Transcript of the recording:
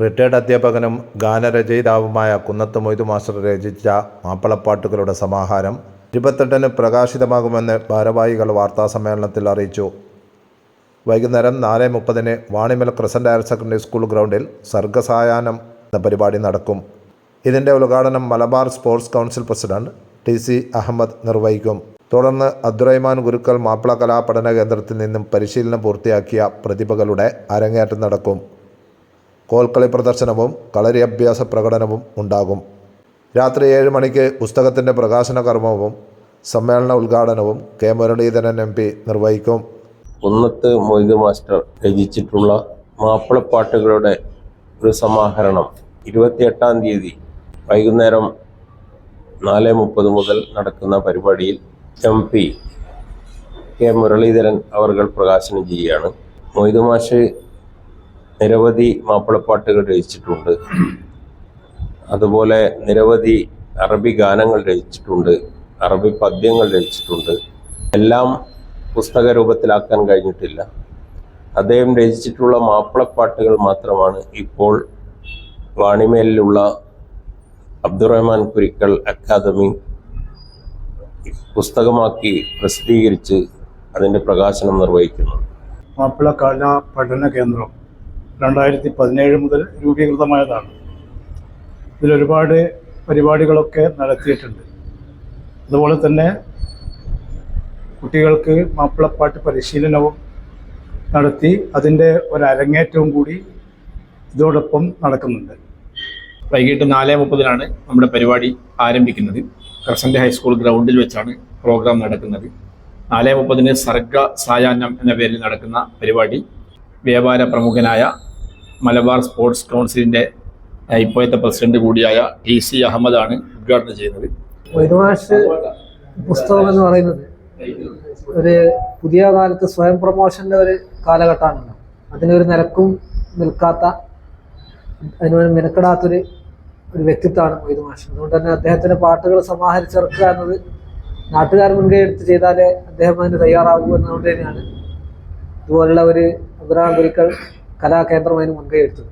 Retired അധ്യാപകനും ഗാനരചയിതാവുമായ കുന്നത്ത് Moidu master രചിച്ച മാപ്പിളപ്പാട്ടുകളുടെ സമാഹാരം ഇരുപത്തെട്ടിന് പ്രകാശിതമാകുമെന്ന് ഭാരവാഹികൾ വാർത്താസമ്മേളനത്തിൽ അറിയിച്ചു. വൈകുന്നേരം നാല് മുപ്പതിന് Vanimal crescent higher secondary school ഗ്രൗണ്ടിൽ സർഗസായാനം എന്ന പരിപാടി നടക്കും. ഇതിന്റെ ഉദ്ഘാടനം Malabar sports council president T C Ahammed നിർവഹിക്കും. തുടർന്ന് അബ്ദുറഹ്മാൻ ഗുരുക്കൾ മാപ്പിള കലാപഠന കേന്ദ്രത്തിൽ നിന്നും പരിശീലനം പൂർത്തിയാക്കിയ പ്രതിഭകളുടെ അരങ്ങേറ്റം നടക്കും. കോൽക്കളി പ്രദർശനവും കളരി അഭ്യാസ പ്രകടനവും ഉണ്ടാകും. രാത്രി ഏഴ് മണിക്ക് പുസ്തകത്തിന്റെ പ്രകാശന കർമ്മവും സമ്മേളന ഉദ്ഘാടനവും കെ മുരളീധരൻ എം പി നിർവഹിക്കും. കുന്നത്ത് മൊയ്ത് മാസ്റ്റർ രചിച്ചിട്ടുള്ള മാപ്പിളപ്പാട്ടുകളുടെ ഒരു സമാഹരണം ഇരുപത്തിയെട്ടാം തീയതി വൈകുന്നേരം നാല് മുപ്പത് മുതൽ നടക്കുന്ന പരിപാടിയിൽ എം പി കെ മുരളീധരൻ അവർ പ്രകാശനം ചെയ്യുകയാണ്. മൊയ്ത് മാഷ് നിരവധി മാപ്പിളപ്പാട്ടുകൾ രചിച്ചിട്ടുണ്ട്. അതുപോലെ നിരവധി അറബി ഗാനങ്ങൾ രചിച്ചിട്ടുണ്ട്. അറബി പദ്യങ്ങൾ രചിച്ചിട്ടുണ്ട്. എല്ലാം പുസ്തക രൂപത്തിലാക്കാൻ കഴിഞ്ഞിട്ടില്ല. അദ്ദേഹം രചിച്ചിട്ടുള്ള മാപ്പിളപ്പാട്ടുകൾ മാത്രമാണ് ഇപ്പോൾ വാണിമേലിലുള്ള അബ്ദുറഹ്മാൻ കുരിക്കൽ അക്കാദമി പുസ്തകമാക്കി പ്രസിദ്ധീകരിച്ച് അതിന്റെ പ്രകാശനം നിർവഹിക്കുന്നു. മാപ്പിള കലാ പഠന കേന്ദ്രം. രണ്ടായിരത്തി പതിനേഴ് മുതൽ രൂപീകൃതമായതാണ്. ഇതിലൊരുപാട് പരിപാടികളൊക്കെ നടത്തിയിട്ടുണ്ട്. അതുപോലെ തന്നെ കുട്ടികൾക്ക് മാപ്പിളപ്പാട്ട് പരിശീലനവും നടത്തി അതിന്റെ ഒരു അരങ്ങേറ്റവും കൂടി ഇതോടൊപ്പം നടക്കുന്നുണ്ട്. വൈകിട്ട് നാല് മുപ്പതിനാണ് നമ്മുടെ പരിപാടി ആരംഭിക്കുന്നത്. ക്രസന്റ് ഹൈസ്കൂൾ ഗ്രൗണ്ടിൽ വെച്ചാണ് പ്രോഗ്രാം നടക്കുന്നത്. നാല് മുപ്പതിന് സർഗ സായാഹ്നം എന്ന പേരിൽ നടക്കുന്ന പരിപാടി. വ്യാപാര പ്രമുഖനായ മലബാർ സ്പോർട്സ് കൗൺസിലിന്റെ ഇപ്പോഴത്തെ പ്രസിഡന്റ് കൂടിയായ ടി സി അഹമ്മദാണ് ഉദ്ഘാടനം ചെയ്യുന്നത്. പുസ്തകം എന്ന് പറയുന്നത് ഒരു പുതിയ കാലത്ത് സ്വയം പ്രൊമോഷന്റെ ഒരു കാലഘട്ടമാണല്ലോ. അതിനൊരു നിലക്കും നിൽക്കാത്ത അതിനൊരു മെനക്കെടാത്തൊരു ഒരു വ്യക്തിത്വമാണ് മൊയ്ത് മാഷ്. അതുകൊണ്ട് തന്നെ അദ്ദേഹത്തിന്റെ പാട്ടുകൾ സമാഹരിച്ചിറക്കുക എന്നത് നാട്ടുകാർ മുൻകൈ എടുത്ത് ചെയ്താലേ അദ്ദേഹം അതിന് തയ്യാറാകൂ എന്നതുകൊണ്ട് തന്നെയാണ്. ഇതുപോലുള്ള ഒരു അബ്രഹാം ഗുരുക്കൾ കലാകേന്ദ്രം അതിന് മുൻകൈ എടുത്തത്